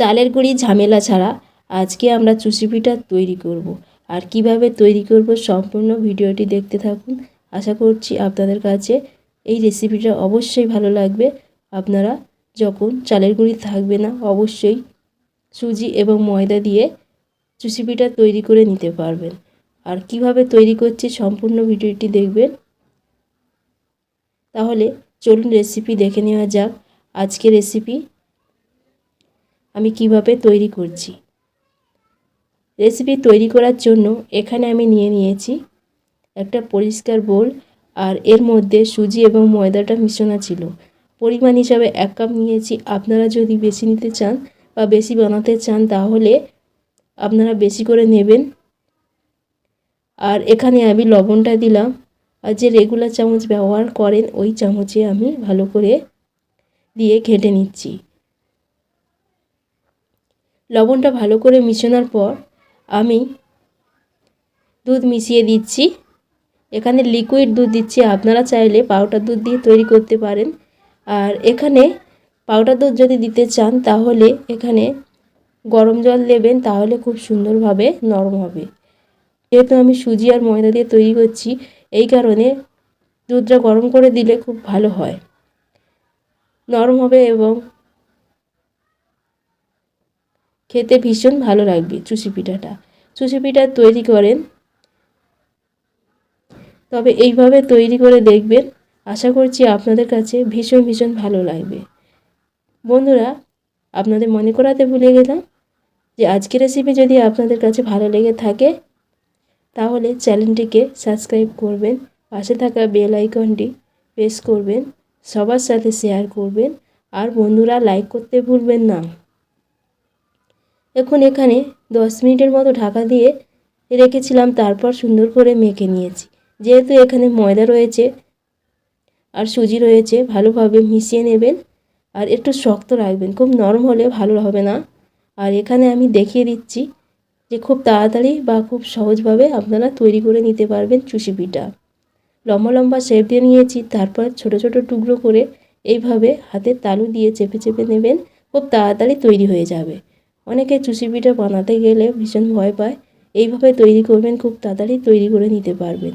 চালের গুঁড়ি ঝামেলা ছাড়া আজকে আমরা চুষি পিঠা তৈরি করব। আর কীভাবে তৈরি করব সম্পূর্ণ ভিডিওটি দেখতে থাকুন। আশা করছি আপনাদের কাছে এই রেসিপিটা অবশ্যই ভালো লাগবে। আপনারা যখন চালের গুঁড়ি থাকবে না, অবশ্যই সুজি এবং ময়দা দিয়ে চুষি পিঠা তৈরি করে নিতে পারবেন। আর কীভাবে তৈরি করছি সম্পূর্ণ ভিডিওটি দেখবেন। তাহলে চলুন রেসিপি দেখে নেওয়া যাক। আজকে রেসিপি আমি কীভাবে তৈরি করছি? রেসিপি তৈরি করার জন্য এখানে আমি নিয়ে নিয়েছি একটা পরিষ্কার বোল আর এর মধ্যে সুজি এবং ময়দাটা মিশানো ছিল। পরিমাণ হিসাবে এক কাপ নিয়েছি। আপনারা যদি বেশি নিতে চান বা বেশি বানাতে চান তাহলে আপনারা বেশি করে নেবেন। আর এখানে আমি লবণটা দিলাম। আর যে রেগুলার চামচ ব্যবহার করেন ওই চামচে আমি ভালো করে দিয়ে ঘেটে নিচ্ছি। লবণটা ভালো করে মিশানোর পর আমি দুধ মিশিয়ে দিচ্ছি। এখানে লিকুইড দুধ দিচ্ছি। আপনারা চাইলে পাউডার দুধ দিয়ে তৈরি করতে পারেন। আর এখানে পাউডার দুধ যদি দিতে চান, তাহলে এখানে গরম জল দেবেন, তাহলে খুব সুন্দরভাবে নরম হবে। যেহেতু আমি সুজি আর ময়দা দিয়ে তৈরি করছি, এই কারণে দুধটা গরম করে দিলে খুব ভালো হয়। নরম হবে এবং খেতে ভীষণ ভালো লাগবে চুষি পিঠাটা। চুষি পিঠা তৈরি করেন। তবে এইভাবে তৈরি করে দেখবেন, আশা করছি আপনাদের কাছে ভীষণ ভীষণ ভালো লাগবে। বন্ধুরা, আপনাদের মনে করাতে ভুলে গেলাম যে আজকের রেসিপি যদি আপনাদের কাছে ভালো লেগে থাকে, তাহলে চ্যানেলটিকে সাবস্ক্রাইব করবেন, পাশে থাকা বেল আইকনটি প্রেস করবেন, সবার সাথে শেয়ার করবেন, আর বন্ধুরা লাইক করতে ভুলবেন না। এখন এখানে দশ মিনিটের মতো ঢাকা দিয়ে রেখেছিলাম, তারপর সুন্দর করে মেখে নিয়েছি। যেহেতু এখানে ময়দা রয়েছে আর সুজি রয়েছে, ভালোভাবে মিশিয়ে নেবেন আর একটু শক্ত রাখবেন। খুব নরম হলে ভালো হবে না। আর এখানে আমি দেখিয়ে দিচ্ছি যে খুব তাড়াতাড়ি বা খুব সহজভাবে আপনারা তৈরি করে নিতে পারবেন চুষি পিঠা। লম্বা লম্বা শেপ দিয়ে নিয়েছি, তারপর ছোট ছোট টুকরো করে এইভাবে হাতের তালু দিয়ে চেপে চেপে নেবেন, খুব তাড়াতাড়ি তৈরি হয়ে যাবে। অনেকে চুষি পিঠা বানাতে গেলে ভীষণ ভয় পায়। এইভাবে তৈরি করবেন, খুব তাড়াতাড়ি তৈরি করে নিতে পারবেন।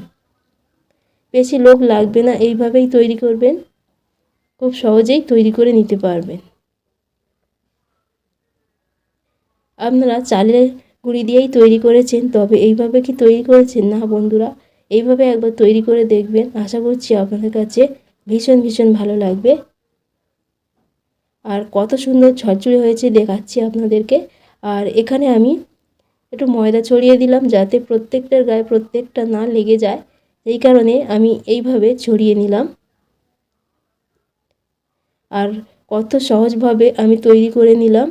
বেশি লোক লাগবে না, এইভাবেই তৈরি করবেন। খুব সহজেই তৈরি করে নিতে পারবেন। আপনারা চালের গুঁড়ি দিয়েই তৈরি করেছেন, তবে এইভাবে কি তৈরি করেছেন না বন্ধুরা? এইভাবে একবার তৈরি করে দেখবেন। আশা করছি আপনাদের কাছে ভীষণ ভীষণ ভালো লাগবে। আর কত সুন্দর ঝরঝরে হয়েছে দেখাচ্ছি আপনাদেরকে। আর এখানে আমি একটু ময়দা ছড়িয়ে দিলাম যাতে প্রত্যেকটার গায়ে প্রত্যেকটা না লেগে যায়। এই কারণে আমি এইভাবে ছড়িয়ে নিলাম। আর কত সহজভাবে আমি তৈরি করে নিলাম।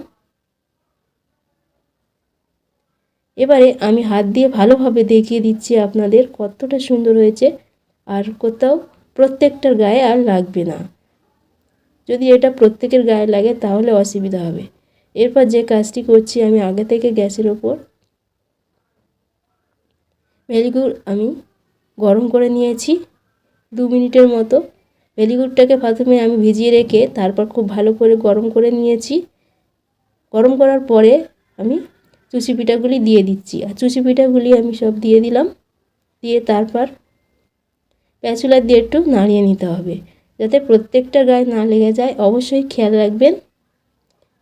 এবারে আমি হাত দিয়ে ভালোভাবে দেখিয়ে দিচ্ছি আপনাদের কতটা সুন্দর হয়েছে। আর কোথাও প্রত্যেকটার গায়ে আর লাগবে না। যদি এটা প্রত্যেকের গায়ে লাগে তাহলে অসুবিধা হবে। এরপর যে কাজটি করছি আমি আগে থেকে গ্যাসের ওপর ভেলিগুড় আমি গরম করে নিয়েছি দু মিনিটের মতো। ভেলিগুড়টাকে প্রথমে আমি ভিজিয়ে রেখে তারপর খুব ভালো করে গরম করে নিয়েছি। গরম করার পরে আমি চুষি পিঠাগুলি দিয়ে দিচ্ছি। আর চুষি পিঠাগুলি আমি সব দিয়ে দিলাম। দিয়ে তারপর প্যাচুলার দিয়ে একটু নাড়িয়ে নিতে হবে। যাতে প্রত্যেকটা গায়ে না লেগে যায়, অবশ্যই খেয়াল রাখবেন।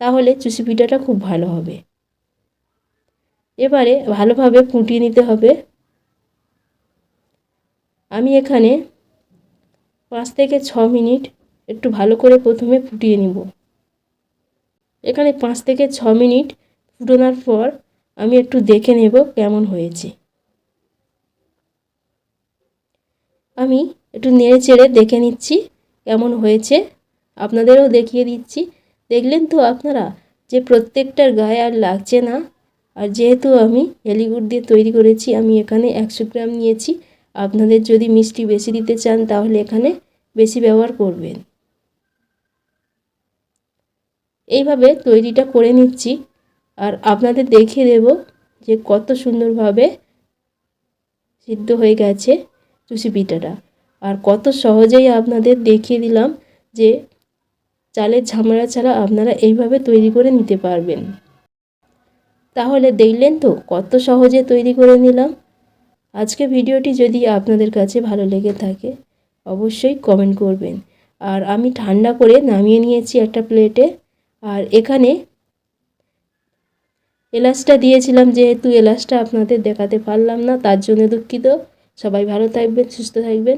তাহলে চুষি পিঠাটা খুব ভালো হবে। এবারে ভালোভাবে ফুটিয়ে নিতে হবে। আমি এখানে পাঁচ থেকে ছ মিনিট একটু ভালো করে প্রথমে ফুটিয়ে নিব। এখানে পাঁচ থেকে ছ মিনিট ফুটোনার পর আমি একটু দেখে নেব কেমন হয়েছে। আমি একটু নেড়ে চেড়ে দেখে নিচ্ছি। কেমন হয়েছে? আপনাদেরও দেখিয়ে দিচ্ছি। দেখলেন তো আপনারা যে প্রত্যেকটার গায়ে আর লাগছে না? আর যেহেতু আমি হেলিগুড দিয়ে তৈরি করেছি, আমি এখানে একশো গ্রাম নিয়েছি। আপনাদের যদি মিষ্টি বেশি দিতে চান, তাহলে এখানে বেশি ব্যবহার করবেন। এইভাবে তৈরিটা করে নিচ্ছি। আর আপনাদের দেখিয়ে দেব যে কত সুন্দরভাবে সিদ্ধ হয়ে গেছে চুষি পিঠাটা। আর কত সহজেই আপনাদের দেখিয়ে দিলাম যে চালের ঝামেলা ছাড়া আপনারা এইভাবে তৈরি করে নিতে পারবেন। তাহলে দেখলেন তো কত সহজে তৈরি করে নিলাম। আজকে ভিডিওটি যদি আপনাদের কাছে ভালো লেগে থাকে, অবশ্যই কমেন্ট করবেন। আর আমি ঠান্ডা করে নামিয়ে নিয়েছি একটা প্লেটে আর এখানে এলাচটা দিয়েছিলাম, যেহেতু এলাচটা আপনাদের দেখাতে পারলাম না, তার জন্য দুঃখিত। সবাই ভালো থাকবেন, সুস্থ থাকবেন।